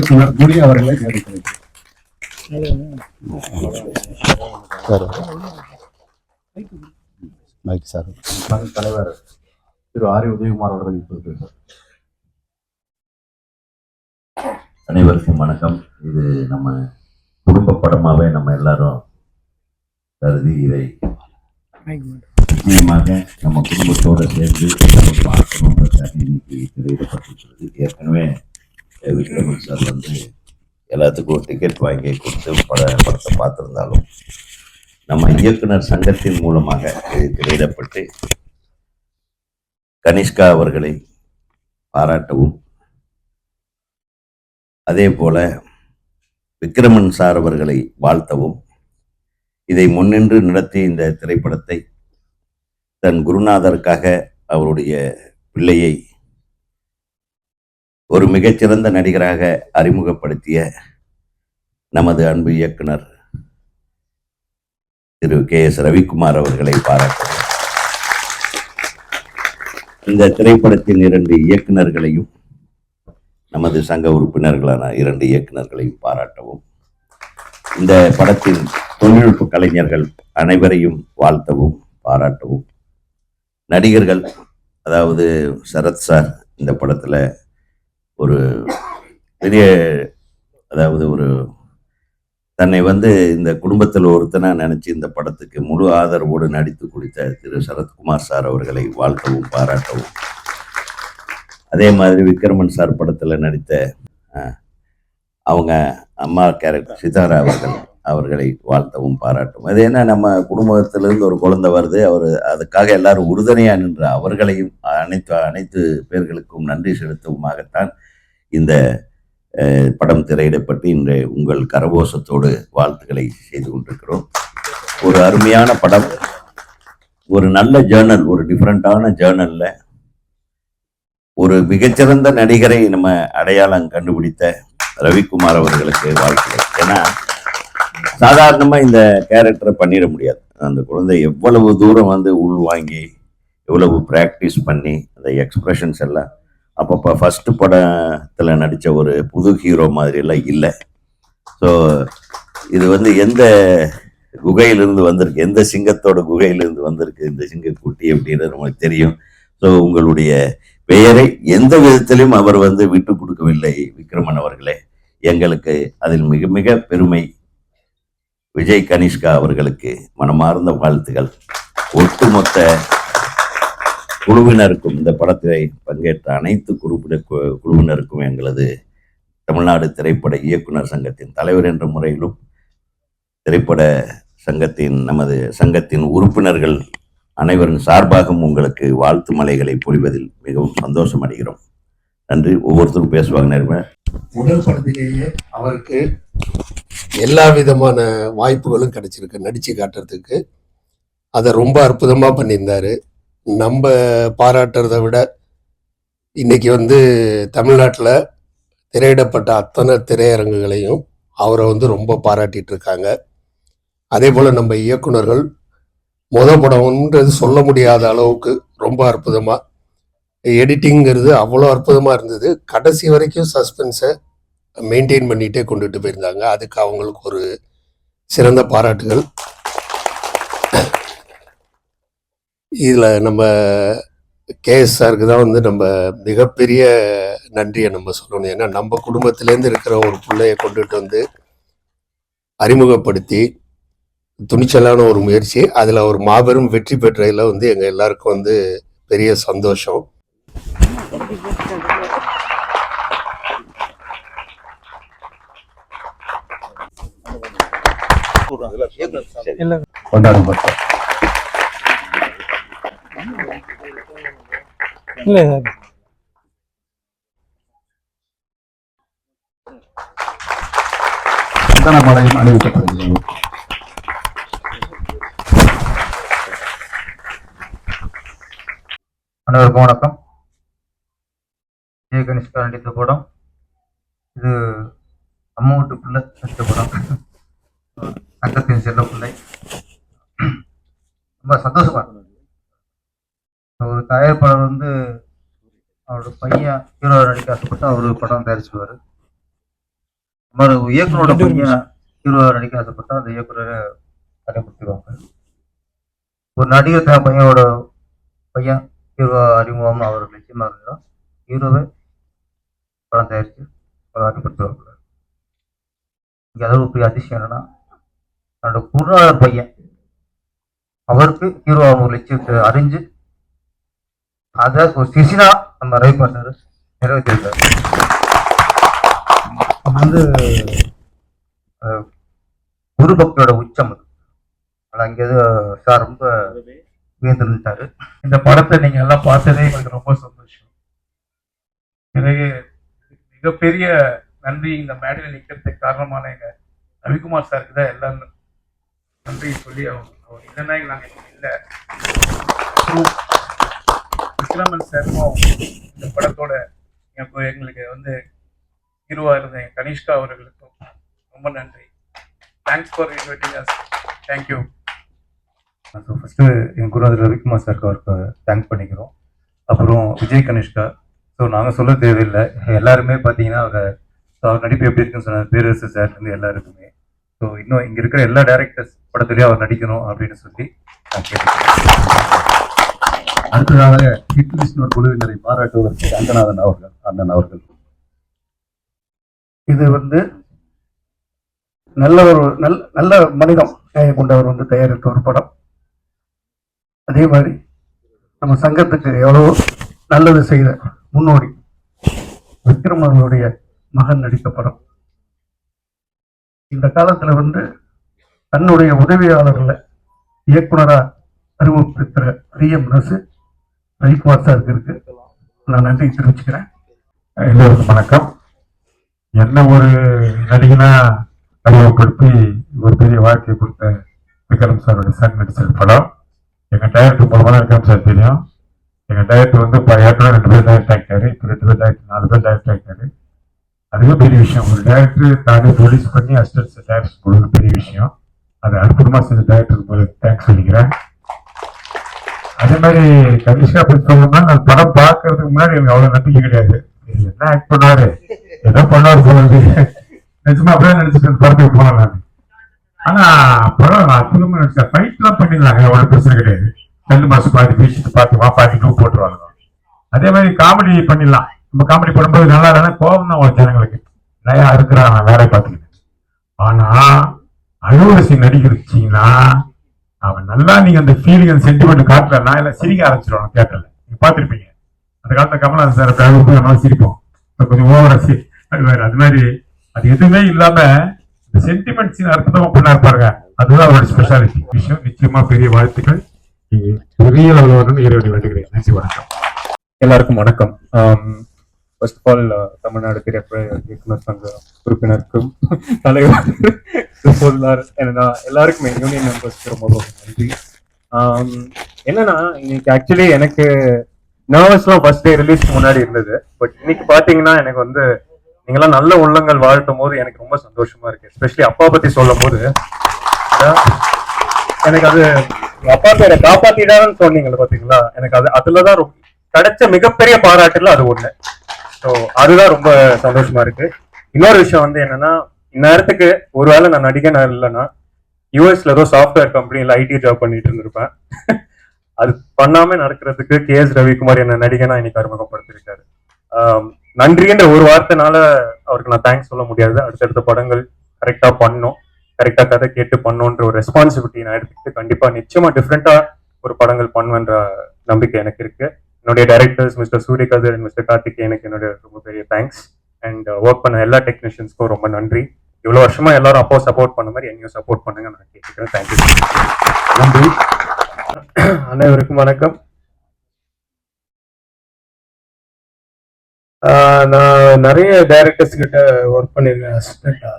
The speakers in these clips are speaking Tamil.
இயக்குனர் குடி அவர்களை சார். மைக் சார் அதன் தலைவர் திரு ஆரி உதயகுமார் அவர்கள் இப்போது. அனைவருக்கும் வணக்கம். இது நம்ம குடும்ப படமாவே நம்ம எல்லாரும் கருதி இதை நிச்சயமாக நம்ம குடும்பத்தோட சேர்ந்து நம்ம இன்னைக்கு திரையிடப்பட்டிருக்கிறது ஏற்கனவே அஹ், விக்ரமன் சார் வந்து எல்லாத்துக்கும் டிக்கெட் வாங்கி கொடுத்து பட படத்தை பார்த்துருந்தாலும் நம்ம இயக்குனர் சங்கத்தின் மூலமாக இது திரையிடப்பட்டு கனிஷ்கா அவர்களை பாராட்டவும் அதே போல விக்ரமன் சார் அவர்களை வாழ்த்தவும் இதை முன்னின்று நடத்தி இந்த திரைப்படத்தை தன் குருநாதருக்காக அவருடைய பிள்ளையை ஒரு மிகச்சிறந்த நடிகராக அறிமுகப்படுத்திய நமது அன்பு இயக்குனர் திரு கே எஸ் ரவிக்குமார் அவர்களை பாராட்டுகிறேன். இந்த திரைப்படத்தின் இரண்டு இயக்குனர்களையும் நமது சங்க உறுப்பினர்களான இரண்டு இயக்குனர்களையும் பாராட்டவும் இந்த படத்தின் தொழில்நுட்ப கலைஞர்கள் அனைவரையும் வாழ்த்தவும் பாராட்டவும். நடிகர்கள் அதாவது சரத் சார் இந்த படத்தில் ஒரு பெரிய அதாவது ஒரு தன்னை வந்து இந்த குடும்பத்தில் ஒருத்தனா நினச்சி இந்த படத்துக்கு முழு ஆதரவோடு நடித்து குளித்த திரு. சரத்குமார் சார் அவர்களை வாழ்த்தவும் பாராட்டவும். அதே மாதிரி விக்ரமன் சார் படத்தில் நடித்த அவங்க அம்மா கேரக்டர் சிதாரா அவர்கள் அவர்களை வாழ்த்தவும் பாராட்டும் அது என்ன நம்ம குடும்பத்திலிருந்து ஒரு குழந்தை வருது அவர் அதுக்காக எல்லாரும் உறுதுணையாக நின்ற அவர்களையும் அனைத்து அனைத்து பேர்களுக்கும் நன்றி செலுத்தவுமாகத்தான் இந்த படம் திரையிடப்பட்டு இன்று உங்கள் கரகோஷத்தோடு வாழ்த்துக்களை செய்து கொண்டிருக்கிறோம். ஒரு அருமையான படம். ஒரு நல்ல ஜேர்னல் ஒரு டிஃப்ரெண்ட்டான ஜேர்னல்ல ஒரு மிகச்சிறந்த நடிகரை நம்ம அடையாளம் கண்டுபிடித்த ரவிக்குமார் அவர்களுக்கு வாழ்த்துக்கள். ஏன்னா சாதாரணமா இந்த கேரக்டரை பண்ணிட முடியாது. அந்த குழந்தை எவ்வளவு தூரம் வந்து உள்வாங்கி எவ்வளவு ப்ராக்டிஸ் பண்ணி அந்த எக்ஸ்பிரஷன்ஸ் எல்லாம் அப்பப்போ ஃபஸ்ட்டு படத்தில் நடித்த ஒரு புது ஹீரோ மாதிரியெல்லாம் இல்லை. ஸோ இது வந்து எந்த குகையிலிருந்து வந்திருக்கு எந்த சிங்கத்தோட குகையிலிருந்து வந்திருக்கு இந்த சிங்கக்குட்டி அப்படின்றது நமக்கு தெரியும். ஸோ உங்களுடைய பெயரை எந்த விதத்திலும் அவர் வந்து விட்டு கொடுக்கவில்லை விக்ரமன் அவர்களே. எங்களுக்கு அதில் மிக மிக பெருமை விஜய் கனிஷ்கா அவர்களுக்கு மனமார்ந்த வாழ்த்துகள் ஒட்டுமொத்த குழுவினருக்கும் இந்த படத்திலே பங்கேற்ற அனைத்து குழுப்பினர் கு- குழுவினருக்கும் எங்களது தமிழ்நாடு திரைப்பட இயக்குனர் சங்கத்தின் தலைவர் என்ற முறையிலும் திரைப்பட சங்கத்தின் நமது சங்கத்தின் உறுப்பினர்கள் அனைவரின் சார்பாகவும் உங்களுக்கு வாழ்த்து மலைகளை பொழிவதில் மிகவும் சந்தோஷம் அடைகிறோம். நன்றி. ஒவ்வொருத்தரும் பேசுவாங்க நேர்மை. முதல் படத்திலேயே அவருக்கு எல்லா விதமான வாய்ப்புகளும் கிடைச்சிருக்கு நடிச்சு காட்டுறதுக்கு. அதை ரொம்ப அற்புதமாக பண்ணியிருந்தாரு. நம்ம பாராட்டுறதை விட இன்னைக்கு வந்து தமிழ்நாட்டில் திரையிடப்பட்ட அத்தனை திரையரங்குகளையும் அவரை வந்து ரொம்ப பாராட்டிட்டு இருக்காங்க. அதே போல் நம்ம இயக்குனர்கள் முத படம்ன்றது சொல்ல முடியாத அளவுக்கு ரொம்ப அற்புதமாக எடிட்டிங்கிறது அவ்வளோ அற்புதமாக இருந்தது. கடைசி வரைக்கும் சஸ்பென்ஸை மெயின்டைன் பண்ணிகிட்டே கொண்டுட்டு போயிருந்தாங்க. அதுக்கு அவங்களுக்கு ஒரு சிறந்த பாராட்டுகள். இதில் நம்ம கேஎஸ்ஆருக்கு தான் வந்து நம்ம மிகப்பெரிய நன்றியை நம்ம சொல்லணும். ஏன்னா நம்ம குடும்பத்திலேருந்து இருக்கிற ஒரு பிள்ளைய கொண்டுட்டு வந்து அறிமுகப்படுத்தி துணிச்சலான ஒரு முயற்சி அதில் ஒரு மாபெரும் வெற்றி பெற்றதில் வந்து எங்கள் எல்லாருக்கும் வந்து பெரிய சந்தோஷம். கொண்டாடப்பட்டோம் இல்லை சார் சந்தன மலையும் அணிவிக்கப்படுகிறது அனைவருக்கும் வணக்கம் ஜெய கனிஷ்கா நடித்த படம் இது அம்மா வீட்டு பிள்ளை நடித்த படம் சங்கத்தின் செல்ல பிள்ளை ரொம்ப சந்தோஷமா இருந்தது ஒரு தயாரிப்பாளர் வந்து அவரோட பையன் ஹீரோ நடிக்க ஆசைப்பட்டு அவர் படம் தயாரிச்சுருவார். மாதிரி இயக்குனரோட பையன் ஹீரோ நடிக்க ஆசைப்பட்டா அந்த இயக்குனரை கதை கொடுத்துருவாங்க ஒரு நடிகர் தான் பையனோட பையன் ஹீரோ அறிமுகம் அவர் நிச்சயமா இருந்தா ஹீரோவே படம் தயாரிச்சு காட்டி கொடுத்துருவாங்க இங்க அதாவது ஒரு பெரிய அதிசயம் என்னன்னா தன்னோட குருநாதர் பையன் அவருக்கு ஹீரோ அவங்க லட்சியத்தை அறிஞ்சு அதை ஒரு சிசினா நம்ம ரவி பண்ணாரு நிறைவேற்றிருக்காரு வந்து குரு பக்தியோட உச்சம் அது. அது அங்கே சார் ரொம்ப உயர்ந்துட்டாரு இந்த படத்தை நீங்க எல்லாம் பார்த்ததே எங்களுக்கு ரொம்ப சந்தோஷம். எனக்கு மிகப்பெரிய நன்றி இந்த மேடையில் நிற்கிறதுக்கு காரணமான எங்க ரவிக்குமார் சாருக்கு தான் எல்லாம் நன்றி சொல்லி அவர் அவர் இல்லைன்னா நாங்கள் இல்லை. அப்புறம் விக்ரமன் இந்த படத்தோட எனக்கு எங்களுக்கு வந்து ஹீரோவா இருந்த என் கனிஷ்கா அவர்களுக்கும் ரொம்ப நன்றி. Thanks for inviting us thank you so first என் குருநாதர் ரவிக்குமார் சாருக்கு அவருக்கு தேங்க் பண்ணிக்கிறோம். அப்புறம் விஜய் கனிஷ்கா. ஸோ நாங்கள் சொல்ல தேவையில்லை. எல்லாருமே பார்த்தீங்கன்னா அவர் அவர் நடிப்பு எப்படி இருக்குன்னு சொன்னார். பேரரசு சார்லேருந்து எல்லாருக்குமே. ஸோ இன்னும் இங்கே இருக்கிற எல்லா டேரக்டர்ஸ் படத்துலேயும் அவர் நடிக்கணும் அப்படின்னு சொல்லி நான் கேட்டுக்கிறேன். அடுத்ததாக ஹிட் லிஸ்ட் குழுவினரை பாராட்டுவதற்கு ரங்கநாதன் அவர்கள் அண்ணன் அவர்கள். இது வந்து நல்ல ஒரு நல் நல்ல மனிதம் நேயம் கொண்டவர் வந்து தயாரித்த ஒரு படம். அதே மாதிரி நம்ம சங்கத்துக்கு எவ்வளோ நல்லது செய்த முன்னோடி விக்ரம் அவர்களுடைய மகன் நடித்த படம். இந்த காலத்துல வந்து தன்னுடைய உதவியாளர்களை இயக்குனரா அறிமுகப்படுத்துகிற பெரிய மனசு ரவிக்குமார் சாருக்கு இருக்கு. நான் நன்றி தெரிவிச்சுக்கிறேன். எல்லோருக்கும் வணக்கம். என்ன ஒரு நடிகனா அறிமுகப்படுத்தி ஒரு பெரிய வாழ்க்கையை கொடுத்த விக்ரம் சாரோட சன் நடிச்ச படம். எங்க டைரக்டர் மூலமா தான் விக்ரம் சார் தெரியும். எங்க டைரக்டர் வந்து ஏற்கனவே ரெண்டு பேர் டயர்ட் ஆகிட்டாரு. இப்போ ரெண்டு பேர் டைரக்டர் நாலு பேர் டைரக்ட் ஆகிட்டாரு. அதுவே பெரிய விஷயம். ஒரு டேரக்டர் தானே ப்ரொடியூஸ் பண்ணி அசிஸ்டன்ஸ் டேரக்டர் கொடுக்குற பெரிய விஷயம். அது அற்புதமா செஞ்ச டைரக்டருக்கு தேங்க்ஸ் சொல்லிக்கிறேன். அதே மாதிரி கனிஷ்கா பத்தி சொல்லணும்னா நான் படம் பார்க்கறதுக்கு முன்னாடி எனக்கு அவ்வளவு நம்பிக்கை கிடையாது. என்ன ஆக்ட் பண்ணாரு? ஏதோ பண்ணாரு போகிறது நிஜமா அப்படியே நினைச்சிட்டு படத்துக்கு போனேன் நான். ஆனா படம் அற்புதமா நடிச்சேன் ஃபைட் எல்லாம் பண்ணிடலாங்க அவ்வளவு பிரச்சனை கிடையாது. ரெண்டு மாசம் பாதி பேசிட்டு பார்த்து வா பாதி டூ போட்டுருவாங்க. அதே மாதிரி காமெடி பண்ணிடலாம். நம்ம காமெடி பண்ணும்போது நல்லா இல்லைன்னா கோபம் தான் ஒரு ஜனங்களுக்கு. நிறையா இருக்கிறான் நான் வேலை பார்த்துக்கிட்டேன் ஆனா அழுவரசி நடிக்கிறீங்கன்னா அவன் நல்லா நீங்க அந்த ஃபீலிங் அந்த சென்டிமெண்ட் காட்டல நான் எல்லாம் சிரிக்க ஆரம்பிச்சிருவான் தியேட்டர்ல நீங்க பாத்திருப்பீங்க அந்த காலத்துல கமலஹாசன் சார் அப்படி நம்ம சிரிப்போம். கொஞ்சம் ஓவரா சி அது மாதிரி அது மாதிரி. அது எதுவுமே இல்லாம இந்த சென்டிமெண்ட் அற்புதமா பண்ணா இருப்பாருங்க அதுதான் அவரோட ஸ்பெஷாலிட்டி விஷயம் நிச்சயமா பெரிய வாழ்த்துக்கள். பெரிய லெவலில் வரணும்னு இறைவனை வேண்டுகிறேன். நன்றி வணக்கம். எல்லாருக்கும் வணக்கம். ஃபர்ஸ்ட் ஆஃப் ஆல் தமிழ்நாடு திரைப்பட இயக்குனர் சங்க உறுப்பினருக்கும் தலைவர் பொருளார் என்னன்னா எல்லாருக்குமே யூனியன் மெம்பர்ஸ்க்கு ரொம்ப ரொம்ப நன்றி. என்னன்னா இன்னைக்கு ஆக்சுவலி எனக்கு நர்வஸ்லாம் ஃபர்ஸ்ட் டே ரிலீஸ் முன்னாடி இருந்தது. பட் இன்னைக்கு பாத்தீங்கன்னா எனக்கு வந்து நீங்களாம் நல்ல உள்ளங்கள் வாழ்த்தும் போது எனக்கு ரொம்ப சந்தோஷமா இருக்கு. எஸ்பெஷலி அப்பா பத்தி சொல்லும் போது எனக்கு அது அப்பா பேரை காப்பாத்திடான்னு சொன்னீங்கல்ல பாத்தீங்களா? எனக்கு அது அதுலதான் ரொம்ப கிடைச்ச மிகப்பெரிய பாராட்டுல அது ஒண்ணு. ஸோ அதுதான் ரொம்ப சந்தோஷமா இருக்கு. இன்னொரு விஷயம் வந்து என்னன்னா இந்நேரத்துக்கு ஒருவேளை நான் நடிகை நான் இல்லைன்னா யூஎஸ்ல ஏதோ சாஃப்ட்வேர் கம்பெனியில் ஐடி ஜாப் பண்ணிட்டு இருந்திருப்பேன். அது பண்ணாம நடக்கிறதுக்கு கே எஸ் ரவிக்குமார் என்ன நடிகனா இன்னைக்கு அறிமுகப்படுத்திருக்காரு நன்றின்ற ஒரு வார்த்தைனால அவருக்கு நான் தேங்க்ஸ் சொல்ல முடியாது. அடுத்தடுத்த படங்கள் கரெக்டா பண்ணும். கரெக்டா கதை கேட்டு பண்ணணுன்ற ஒரு ரெஸ்பான்சிபிலிட்டி நான் எடுத்துக்கிட்டு கண்டிப்பா நிச்சயமா டிஃப்ரெண்டா ஒரு படங்கள் பண்ணுவேன்ற நம்பிக்கை எனக்கு இருக்கு. என்னுடைய directors mister Suriyakathar and mister கார்த்திகேயனுக்கு என்னுடைய ரொம்ப பெரிய தேங்க்ஸ் அண்ட் ஒர்க் பண்ண எல்லா டெக்னீஷியன்ஸ்க்கும் ரொம்ப நன்றி. இவ்வளவு வருஷமா எல்லாரும் அப்போ சப்போர்ட் பண்ண மாதிரி என்னையும் சப்போர்ட் பண்ணுங்க. நான் கேட்டுக்கிறேன். தேங்க்யூ நன்றி. அனைவருக்கும் வணக்கம். நான் நிறைய டைரக்டர்ஸ் கிட்ட ஒர்க் பண்ணியிருக்கேன் அசிஸ்டண்டா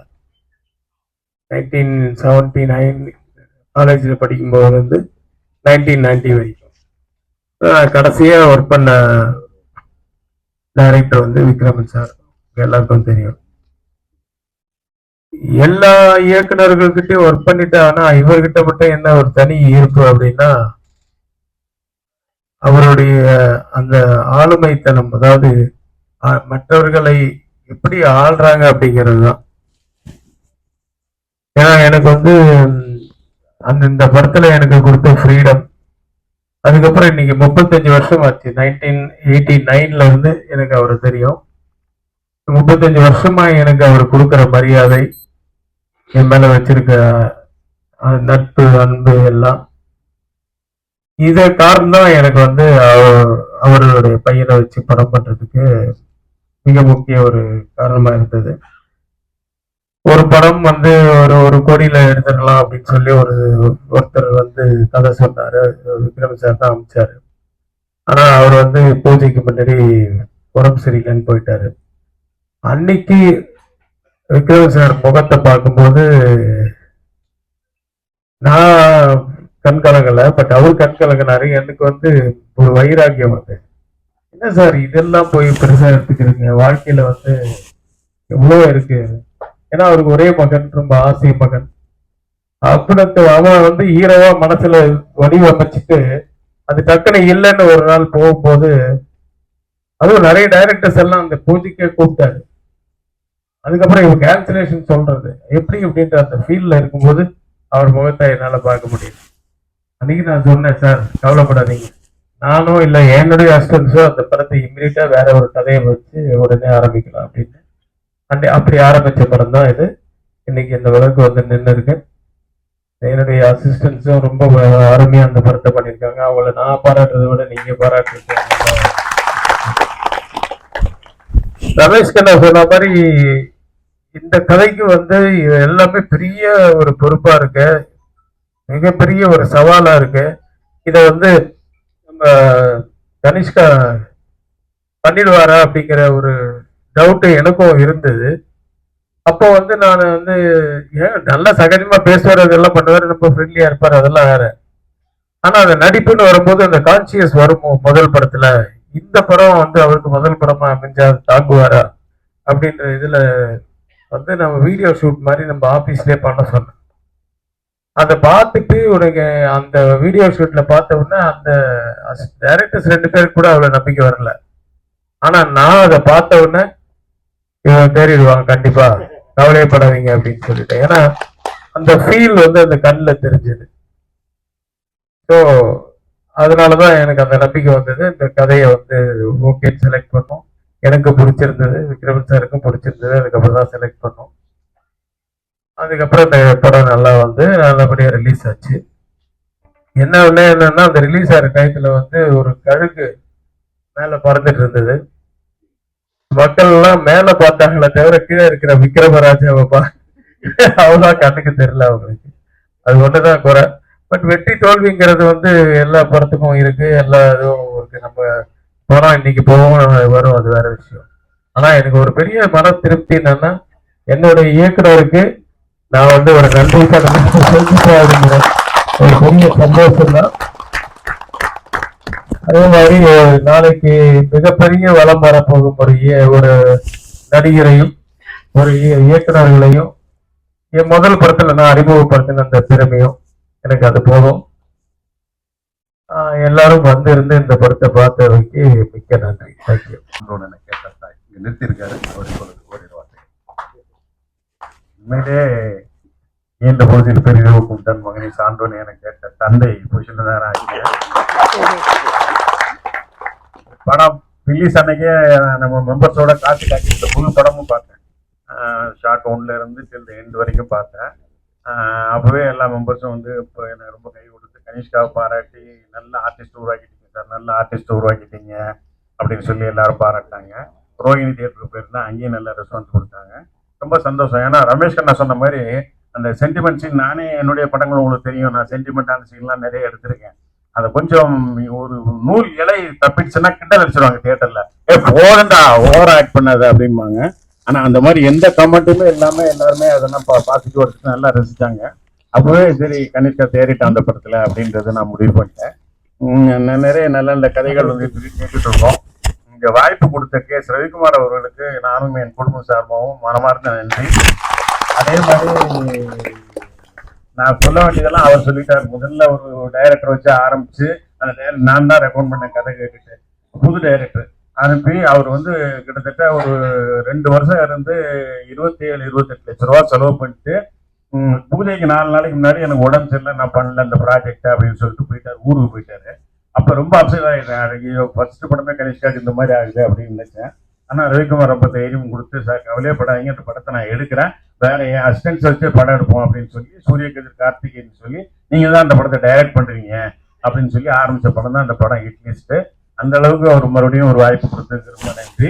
நைன்டீன் செவன்டி நைன் காலேஜில் படிக்கும்போது வந்து நைன்டீன் நைன்டி வரைக்கும். கடைசியாக ஒர்க் பண்ண டைரக்டர் வந்து விக்ரமன் சார் எல்லாருக்கும் தெரியும். எல்லா இயக்குநர்கள்கிட்டயும் ஒர்க் பண்ணிட்டு ஆனா இவர்கிட்ட மட்டும் என்ன ஒரு தனி ஈர்ப்பு அப்படின்னா அவருடைய அந்த ஆளுமைத்தனம் அதாவது மற்றவர்களை எப்படி ஆள்றாங்க அப்படிங்கிறது தான். ஏன்னா எனக்கு வந்து அந்த இந்த படத்துல எனக்கு கொடுத்த ஃப்ரீடம் அதுக்கப்புறம் இன்னைக்கு முப்பத்தஞ்சு வருஷம் ஆச்சு. நைன்டீன் எயிட்டி நைன்ல இருந்து எனக்கு அவர் தெரியும். முப்பத்தஞ்சு வருஷமா எனக்கு அவர் கொடுக்குற மரியாதை என் மேல வச்சிருக்க நட்பு அன்பு எல்லாம். இத காரணம் தான் எனக்கு வந்து அவ- அவர்களுடைய பையனை வச்சு படம் பண்றதுக்கு மிக முக்கிய ஒரு காரணமா இருந்தது. ஒரு படம் வந்து ஒரு ஒரு கோடியில எடுத்துடலாம் அப்படின்னு சொல்லி ஒரு ஒருத்தர் வந்து கதை சொன்னாரு விக்ரம் சார் தான் அமைச்சாரு. ஆனா அவர் வந்து பூஜைக்கு முன்னாடி உடம்பு சரியில்லைன்னு போயிட்டாரு. அன்னைக்கு விக்ரம் சார் முகத்தை பார்க்கும்போது நான் கண் பட் அவர் கண் கலங்கினாரு. எனக்கு வந்து ஒரு வைராக்கியம் வந்து. என்ன சார் இதெல்லாம் போய் பெருசா எடுத்துக்கிறீங்க? வாழ்க்கையில வந்து எவ்வளோ இருக்கு. ஏன்னா அவருக்கு ஒரே மகன் ரொம்ப ஆசை மகன். அப்படின்னு அவன் வந்து ஹீரோவா மனசுல வடிவமைச்சிட்டு அது டக்குனு இல்லைன்னு ஒரு நாள் போகும்போது அதுவும் நிறைய டைரக்டர்ஸ் எல்லாம் அந்த பூஜைக்கே கூப்பிட்டாரு. அதுக்கப்புறம் இவங்க கேன்சலேஷன் சொல்றது. எப்படி அப்படின்ற அந்த ஃபீல்ட்ல இருக்கும்போது அவர் முகத்தை என்னால் பார்க்க முடியும் அன்னைக்கு நான் சொன்னேன் சார் கவலைப்படாதீங்க. நானும் இல்லை என்னுடைய அசிஸ்டன்ஸோ அந்த படத்தை இம்மிடியா வேற ஒரு கதையை வச்சு உடனே ஆரம்பிக்கலாம் அப்படின்னு. அண்ட் அப்படி ஆரம்பிச்ச படம் தான் இது. இன்னைக்கு இந்த உலகம் வந்து நின்று என்னுடைய அசிஸ்டன்ஸும் ரொம்ப அருமையாக அந்த படத்தை பண்ணியிருக்காங்க. அவங்கள நான் பாராட்டுறதை விட நீங்கள் பாராட்டுறீங்க. ரமேஷ் கண்ணா சொன்ன மாதிரி இந்த கதைக்கு வந்து எல்லாமே பெரிய ஒரு பொறுப்பா இருக்கு. மிகப்பெரிய ஒரு சவாலா இருக்கு. இதை வந்து நம்ம கனிஷ்கா பண்ணிடுவாரா அப்படிங்கிற ஒரு டவுட்டு எனக்கும் இருந்தது. அப்போ வந்து நான் வந்து ஏன் நல்லா சகஜமா பேசுவார் அதெல்லாம் பண்ணுவார் ரொம்ப ஃப்ரெண்ட்லியா இருப்பார் அதெல்லாம் வேற. ஆனா அந்த நடிப்புன்னு வரும்போது அந்த கான்சியஸ் வரும் முதல் படத்துல? இந்த படம் வந்து அவருக்கு முதல் படமா அமைஞ்சா தாங்குவாரா? அப்படின்ற இதுல வந்து நம்ம வீடியோ ஷூட் மாதிரி நம்ம ஆஃபீஸ்லேயே பண்ண சொன்னோம். அதை பார்த்துட்டு உனக்கு அந்த வீடியோ ஷூட்டில் பார்த்த உடனே அந்த டேரக்டர்ஸ் ரெண்டு பேருக்கு கூட அவ்வளோ நம்பிக்கை வரல. ஆனால் நான் அதை பார்த்த உடனே இவன் தேறிடுவாங்க கண்டிப்பாக கவலையப்படாதீங்க அப்படின்னு சொல்லிட்டேன். ஏன்னா அந்த ஃபீல் வந்து அந்த கண்ணில் தெரிஞ்சது. ஸோ அதனாலதான் எனக்கு அந்த நம்பிக்கை வந்தது. இந்த கதையை வந்து ஓகே செலக்ட் பண்ணோம். எனக்கு பிடிச்சிருந்தது விக்ரமன் சாருக்கும் பிடிச்சிருந்தது. அதுக்கப்புறம் தான் செலக்ட் பண்ணோம். அதுக்கப்புறம் இந்த படம் நல்லா வந்து நல்லபடியாக ரிலீஸ் ஆச்சு. என்ன ஒண்ணு என்னன்னா அந்த ரிலீஸ் ஆகிற டயத்தில் வந்து ஒரு கழுகு மேலே பறந்துட்டு இருந்தது. மக்கள் எல்லாம் பார்த்தாங்களே தவிர கீழே இருக்கிற விக்ரமராஜாவை பா அவ்வளோ கண்ணுக்கு தெரியல அவங்களுக்கு. அது ஒண்ணுதான் குறை. பட் வெற்றி தோல்விங்கிறது வந்து எல்லா படத்துக்கும் இருக்குது எல்லா இதுவும் இருக்குது நம்ம படம் இன்னைக்கு போவோம் வரும் அது வேற விஷயம். ஆனால் எனக்கு ஒரு பெரிய மன திருப்தி என்னன்னா என்னுடைய இயக்குனருக்கு நான் வந்து ஒரு நன்றி அப்படிங்கிற ஒரு பெரிய சந்தோஷம் தான் அதே மாதிரி நாளைக்கு மிகப்பெரிய வளம் வரப்போகும் ஒரு ஒரு நடிகரையும் ஒரு இய- என் முதல் படத்துல நான் அறிமுகப்படுத்தின அந்த திறமையும் எனக்கு அது போதும். எல்லாரும் வந்து இருந்து இந்த படத்தை பார்த்ததுக்கு மிக்க நன்றி. தேங்க்யூ உங்களோட நான் கேட்டேன் சார் நிறுத்தியிருக்காரு. அவர் சொல்லுது ஓரிரு வார்த்தை உண்மையிலே நீண்ட பொழுதில் பெரிதோ குந்தன் மகனை சான்றோன் என கேட்ட தந்தை பொசிஷன் தான் ஆகிறேன் படம் ரிலீஸ் அன்னைக்கே நம்ம மெம்பர்ஸோட காட்சி காட்சி இந்த முழு படமும் பார்த்தேன். ஷார்ட் ஒன்ல இருந்து டில் எண்ட் வரைக்கும் பார்த்தேன். அப்பவே எல்லா மெம்பர்ஸும் வந்து இப்போ எனக்கு ரொம்ப கை கனிஷ்காவை பாராட்டி நல்ல ஆர்டிஸ்ட் உருவாக்கிட்டீங்க சார் நல்ல ஆர்டிஸ்ட் உருவாக்கிட்டீங்க அப்படின்னு சொல்லி எல்லாரும் பாராட்டினாங்க. ரோஹிணி தியேட்டருக்கு போயிருந்தா அங்கேயும் நல்ல ரெஸ்பான்ஸ் கொடுத்தாங்க. ரொம்ப சந்தோஷம். ஏன்னா ரமேஷ் கண்ணா சொன்ன மாதிரி அந்த சென்டிமெண்ட் சீன் நானே என்னுடைய படங்கள் உங்களுக்கு தெரியும். நான் சென்டிமெண்டான சீன்லாம் நிறைய எடுத்திருக்கேன். அதை கொஞ்சம் ஒரு நூல் இலை தப்பிடுச்சுன்னா கிண்டல் அடிச்சிருவாங்க தியேட்டரில் ஏ போகண்டா ஓவர் ஆக்ட் பண்ணாது அப்படிம்பாங்க. ஆனால் அந்த மாதிரி எந்த கமெண்ட்டுமே இல்லாமல் எல்லாருமே அதெல்லாம் பா பார்த்துட்டு ஒருத்தர் நல்லா ரசித்தாங்க அப்பவே சரி கனிஷ்கா தேறிட்டான் அந்த படத்துல அப்படின்றத நான் முடிவு பண்ணிட்டேன். நிறைய நல்ல நல்ல கதைகள் வந்து கேட்டுட்டு இருக்கோம். இங்க வாய்ப்பு கொடுத்த கே. ரவிக்குமார் அவர்களுக்கு நானும் என் குடும்ப சார்பாகவும் மனமார்ந்த நன்றி. அதே மாதிரி நான் சொல்ல வேண்டியதெல்லாம் அவர் சொல்லிட்டார். முதல்ல ஒரு டைரக்டர் வச்சு ஆரம்பிச்சு அந்த டைரக்டர் நான் தான் ரெக்கமெண்ட் பண்ண கதை கேட்டுட்டு புது டைரக்டர் அனுப்பி அவர் வந்து கிட்டத்தட்ட ஒரு ரெண்டு வருஷம் இருந்து இருபத்தி ஏழு இருபத்தெட்டு லட்ச ரூபா செலவு பண்ணிட்டு பூஜைக்கு நாலு நாளைக்கு முன்னாடி எனக்கு உடம்பு சரியில்லை நான் பண்ணல அந்த ப்ராஜெக்ட் அப்படின்னு சொல்லிட்டு போயிட்டார் ஊருக்கு போயிட்டாரு. அப்போ ரொம்ப அப்செட் ஆகிட்டேன் ஐயோ ஃபர்ஸ்ட் படமே கனிஷ்காக்கு இந்த மாதிரி ஆகுது அப்படின்னு நினைச்சேன். ஆனால் ரவிக்குமார் ரொம்ப தைரியம் கொடுத்து சார் கவலையப்படாதீங்க அந்த படத்தை நான் எடுக்கிறேன். வேற என் அசிஸ்டன்ஸ் வச்சு படம் எடுப்போம் அப்படின்னு சொல்லி சூரியகதிர் கார்த்திகேயன் சொல்லி நீங்கள் தான் அந்த படத்தை டைரக்ட் பண்ணுறீங்க அப்படின்னு சொல்லி ஆரம்பிச்ச படம் தான் அந்த படம் ஹிட்லிஸ்ட்டு அந்த அளவுக்கு அவர் மறுபடியும் ஒரு வாய்ப்பு கொடுத்ததுக்கு ரொம்ப நன்றி.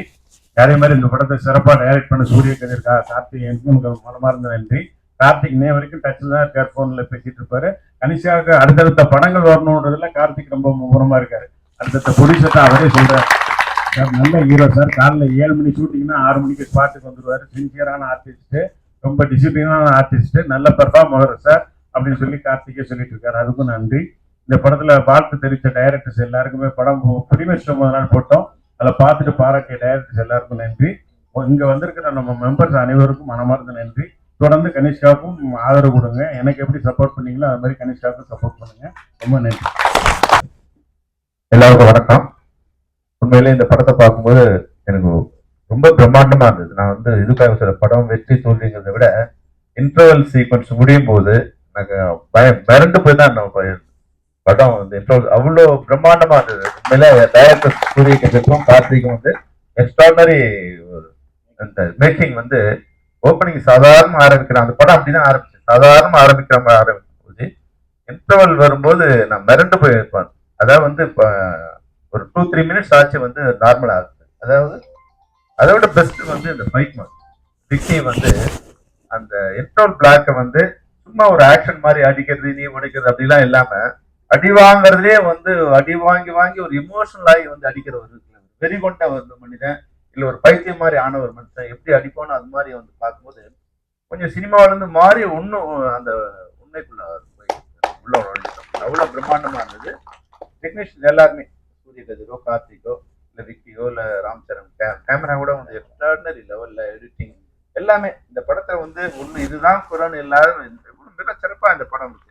அதே மாதிரி இந்த படத்தை சிறப்பாக டைரக்ட் பண்ண சூரியகதிர் கா கார்த்திகேயனுக்கு உங்களுக்கு மனமார்ந்த நன்றி. கார்த்திக் இன்னைய வரைக்கும் டச்சில் தான் இருக்கார் ஃபோனில் பேசிட்டு இருப்பாரு. கனிஷாவுக்கு அடுத்தடுத்த படங்கள் வரணுன்றதுல கார்த்திக் ரொம்ப மும்முரமா இருக்காரு. அடுத்தடுத்த ப்ரொடியூசர் அவரே சொல்கிறார் சார் நல்ல ஹீரோ சார். காலைல ஏழு மணி ஷூட்டிங்னா ஆறு மணிக்கு ஸ்பாட்டுக்கு வந்துடுவார் சின்சியரான ஆர்டிஸ்ட்டு ரொம்ப டிசிப்ளினான ஆர்டிஸ்ட்டு நல்ல பெர்ஃபார்ம் ஆகுற சார் அப்படின்னு சொல்லி கார்த்திகே சொல்லிட்டு இருக்காரு. அதுக்கும் நன்றி. இந்த படத்தில் பார்த்து தெரிவித்த டைரக்டர்ஸ் எல்லாருக்குமே படம் பிரிமிஸ்டர் முதல் நாள் போட்டோம். அதில் பார்த்துட்டு பாராட்டிய டைரக்டர்ஸ் எல்லாருக்கும் நன்றி. இங்கே வந்திருக்கிற நம்ம மெம்பர்ஸ் அனைவருக்கும் மனமார்ந்த நன்றி. தொடர்ந்து கனிஷ்காவுக்கும் ஆதரவு கொடுங்க. எனக்கு எப்படி சப்போர்ட் பண்ணீங்களோ அது மாதிரி கனிஷ்காவுக்கும் சப்போர்ட் பண்ணுங்க. ரொம்ப நன்றி. எல்லாருக்கும் வணக்கம். உண்மையிலே இந்த படத்தை பார்க்கும்போது எனக்கு ரொம்ப பிரம்மாண்டமா இருந்தது. நான் வந்து இதுக்காக சில படம் வெற்றி தோல்விங்கிறத விட இன்டர்வல் சீக்வன்ஸ் முடியும் போது எனக்கு பயம் மிரண்டு போய் தான் நான் படம் வந்து இன்டர்வல் அவ்வளோ பிரம்மாண்டமா இருந்தது. உண்மையிலே டைரக்டர் சூரிய கஜத்தும் கார்த்திக்கும் வந்து எக்ஸ்ட்ராடனரி அந்த மேக்கிங் வந்து ஓப்பனிங் சாதாரண ஆரம்பிக்கிறேன் அந்த படம் அப்படிதான் ஆரம்பிச்சு சாதாரண ஆரம்பிக்கிற மாதிரி ஆரம்பிக்கும் போது இன்டர்வல் வரும்போது நான் மிரண்டு போயிருப்பேன் அதாவது வந்து இப்போ ஒரு டூ த்ரீ மினிட்ஸ் ஆச்சு வந்து நார்மல் ஆகுது அதாவது அதை விட பெஸ்ட் வந்து இந்த ஃபைட் மாஸ் விக்கி வந்து அந்த இன்டர்வல் பிளாக்கை வந்து சும்மா ஒரு ஆக்ஷன் மாதிரி அடிக்கிறது நீ உடைக்கிறது அப்படிலாம் இல்லாமல் அடி வாங்குறதுலேயே வந்து அடி வாங்கி வாங்கி ஒரு இமோஷனல் ஆகி வந்து அடிக்கிற ஒரு வெறி கொண்ட ஒரு மனிதன். இல்லை ஒரு பைத்தியம் மாதிரி ஆன ஒரு மனுஷன் எப்படி அடிப்பானோ அது மாதிரி வந்து பார்க்கும்போது கொஞ்சம் சினிமாவிலேருந்து மாறி ஒன்றும் அந்த உண்மைக்குள்ள போய் உள்ள அவ்வளோ பிரம்மாண்டமாக இருந்தது. டெக்னீஷியன் எல்லாருமே சூரிய கதிரோ கார்த்திகோ இல்லை விக்கியோ இல்லை ராம் சரண் கே- கேமரா கூட வந்து எக்ஸ்ட்ராடினரி லெவலில் எடிட்டிங் எல்லாமே. இந்த படத்தை வந்து ஒன்று இதுதான் குரான் எல்லாரும் மிக சிறப்பாக இந்த படம் இருக்கு.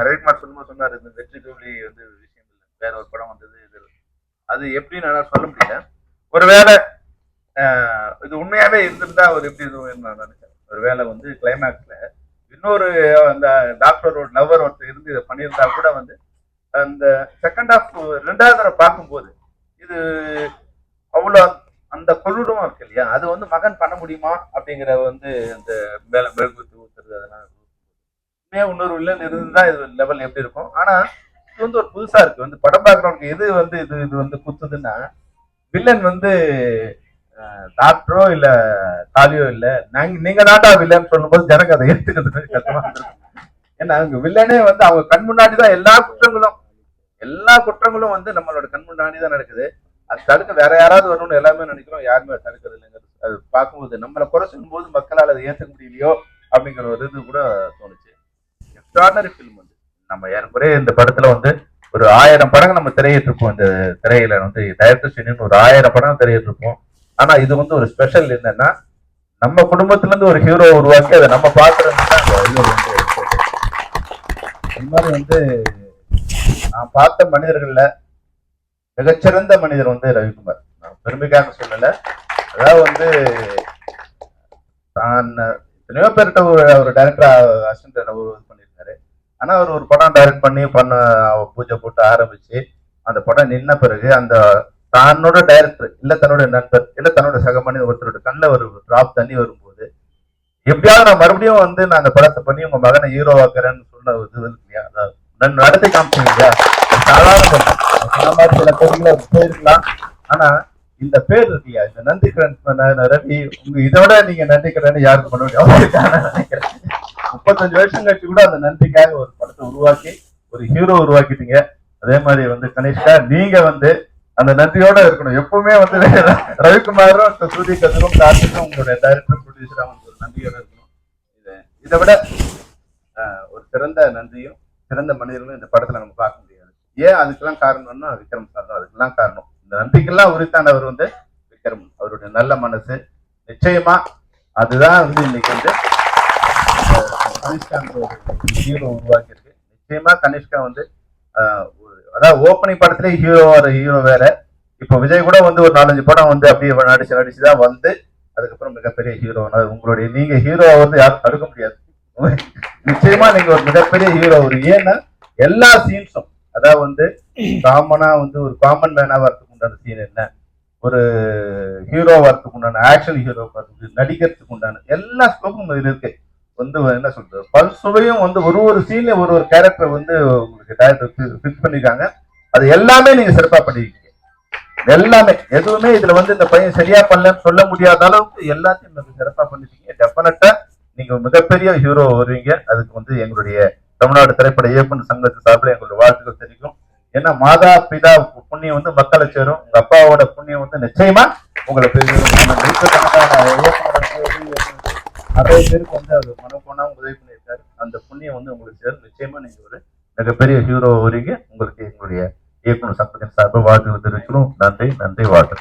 ரவிக்குமார் சொல்லும்போது சொன்னார் இந்த வெற்றி தோல்வி வந்து விஷயம் இல்லை வேற ஒரு படம் வந்தது இது. அது எப்படின்னு என்னால் சொல்ல முடியல. ஒருவேளை இது உண்மையாவே இருந்திருந்தா அவர் எப்படி இருக்கும் நான் நினைச்சேன். ஒருவேளை வந்து கிளைமேக்ஸ்ல இன்னொரு அந்த டாக்டரோட லவர் ஒருத்தர் இருந்து இதை பண்ணியிருந்தா கூட வந்து அந்த செகண்ட் ஹாஃப் ரெண்டாவது தடவை பார்க்கும்போது இது அவ்வளோ அந்த கொள்ளுடம் இருக்கு இல்லையா? அது வந்து மகன் பண்ண முடியுமா? அப்படிங்கிற வந்து அந்த மேல மெழுகுத்து ஊத்துறது அதெல்லாம் உண்மையா இன்னொரு வில்லன் இருந்தா இது லெவல் எப்படி இருக்கும்? ஆனா இது வந்து ஒரு புதுசா இருக்கு. வந்து படம் பார்க்குறவங்களுக்கு எது வந்து இது இது வந்து குத்துதுன்னா வில்லன் வந்து டாக்டரோ இல்ல தாலியோ இல்ல நாங்க நீங்க தாண்டா வில்லன் சொல்லும்போது ஜனங்க அதை ஏத்துக்கிறது. கஷ்டமா ஏன்னா அவங்க வில்லனே வந்து அவங்க கண் முன்னாடி தான் எல்லா குற்றங்களும் எல்லா குற்றங்களும் வந்து நம்மளோட கண் முன்னாடி தான் நடக்குது. அது தடுக்க வேற யாராவது வரணும்னு எல்லாமே நினைக்கிறோம். யாருமே அதை தடுக்கிறது இல்லைங்கிறது அது பார்க்கும்போது நம்மளை குறை சொல்லும்போது மக்களால் அதை ஏற்றுக்க முடியலையோ அப்படிங்கிற ஒரு இது கூட தோணுச்சு. எக்ஸ்ட்ராடனரி ஃபிலிம் வந்து நம்ம ஏறக்குறைய இந்த படத்துல வந்து ஒரு ஆயிரம் படங்கள் நம்ம திரையிட்டிருப்போம். இந்த திரையில வந்து டைரக்டர் சீனின்னு ஒரு ஆயிரம் படம் திரையிட்டிருப்போம். ஆனா இது வந்து ஒரு ஸ்பெஷல் என்னன்னா நம்ம குடும்பத்துல இருந்து ஒரு ஹீரோ உருவாக்கி அதை நம்ம பாக்குறதுதான் அந்த இது வந்து இந்த மாதிரி வந்து நான் பார்த்த மனிதர்கள்ல மிகச்சிறந்த மனிதர் வந்து ரவிக்குமார். நான் பெருமைக்காக சொல்லல. அதாவது வந்து தான் எத்தனையோ பேர்கிட்ட ஒரு ஒரு டைரக்டர் அசிஸ்டன்ட் இது ஆனா அவர் ஒரு படம் டைரக்ட் பண்ணி பண்ண பூஜை போட்டு ஆரம்பிச்சு அந்த படம் நின்ன பிறகு அந்த தன்னோட டைரக்டர் இல்ல தன்னோட நண்பர் இல்ல தன்னோட சகமணி ஒருத்தரோட கண்ணில் ஒரு டிராப் தண்ணி வரும்போது எப்படியாவது நான் மறுபடியும் வந்து நான் அந்த படத்தை பண்ணி உங்க மகனை ஹீரோவாக்குறேன்னு சொன்ன இது இல்லையா? அதான் நான் நடத்தி காமிச்சேன் இல்லையா? சாதாரண சில பேர்ல போயிருக்கலாம். ஆனா இந்த பேர் இல்லையா? இந்த நன்றி கடன் ரவி உங்க இதோட நீங்க நன்றி கடன் யாருக்கு பண்ண முடியும்? அவங்களுக்கு நினைக்கிறேன். முப்பத்தஞ்சு வருஷம் கழிச்சு கூட அந்த நன்றிக்காக ஒரு படத்தை உருவாக்கி ஒரு ஹீரோ உருவாக்கிட்டீங்க. அதே மாதிரி வந்து கனிஷ்கா நீங்க வந்து அந்த நன்றியோட இருக்கணும். எப்பவுமே வந்து ரவிக்குமாரும் சூரிய கதிரும் கார்த்திக்கும் உங்களுடைய டைரக்டர் ப்ரொடியூசரா வந்து ஒரு நன்றியோட இருக்கணும். இதை இதை விட ஒரு சிறந்த நன்றியும் சிறந்த மனிதர்களும் இந்த படத்துல நம்ம பார்க்க முடியாது. ஏன் அதுக்கெல்லாம் காரணம்னா விக்ரம் சார் தான் அதுக்கெல்லாம் காரணம். நன்றிக்கெல்லாம் உரித்தானவர் வந்து விக்ரம். அவருடைய நல்ல மனசு. நிச்சயமா அதுதான் வந்து இன்னைக்கு வந்து கனிஷ்கா ஹீரோ உருவாக்கியிருக்கு. நிச்சயமா கனிஷ்கா வந்து அதாவது ஓப்பனிங் படத்துல ஹீரோ வர ஹீரோ வேற. இப்போ விஜய் கூட வந்து ஒரு நாலஞ்சு படம் வந்து அப்படியே நடிச்சு நடிச்சு தான் வந்து அதுக்கப்புறம் மிகப்பெரிய ஹீரோ உங்களுடைய நீங்க ஹீரோ வந்து யாரும் தடுக்க முடியாது. நிச்சயமா நீங்க ஒரு மிகப்பெரிய ஹீரோ ஒரு ஏன்னா எல்லா சீன்ஸும் அதாவது வந்து காமனா வந்து ஒரு காமன் மேனா வரதுக்கு உண்டான சீன் என்ன? ஒரு ஹீரோ வரதுக்கு உண்டான ஆக்ஷன் ஹீரோ வரதுக்கு நடிக்கிறதுக்கு உண்டான எல்லா ஸ்கோப்பும் இதில் இருக்கு. வந்து என்ன சொல்றது? பல்சுவையும் வந்து ஒரு ஒரு சீன்ல ஒரு ஒரு கேரக்டர் வந்து உங்களுக்கு டேரக்டர் ஃபிக்ஸ் பண்ணிருக்காங்க. அது எல்லாமே நீங்க சிறப்பா பண்ணிருக்கீங்க. எல்லாமே. எதுவுமே இதுல வந்து இந்த பையன் சரியா பண்ணலன்னு சொல்ல முடியாத அளவுக்கு எல்லாத்தையும் சிறப்பா பண்ணிருக்கீங்க. டெஃபினட்டா நீங்க மிகப்பெரிய ஹீரோ வருவீங்க. அதுக்கு வந்து எங்களுடைய தமிழ்நாடு திரைப்பட இயக்குநர் சங்கத்து சார்பில் எங்களுடைய வாழ்த்துக்கள் தெரிவிக்கும் ஏன்னா மாதா பிதா புண்ணியம் வந்து மக்களை சேரும். உங்க அப்பாவோட புண்ணியம் வந்து நிச்சயமா உங்களை நிறைய பேருக்கு வந்து அது மனப்போனா உதவி பண்ணியிருக்காரு. அந்த புண்ணியம் வந்து உங்களுக்கு சேரும். நிச்சயமா நீங்க ஒரு மிகப்பெரிய ஹீரோ வரீங்க உங்களுக்கு எங்களுடைய இயக்குனர் சங்கத்தின் சார்பில் வாழ்த்து தெரிவிக்கிறோம் நன்றி நன்றி வாழ்த்து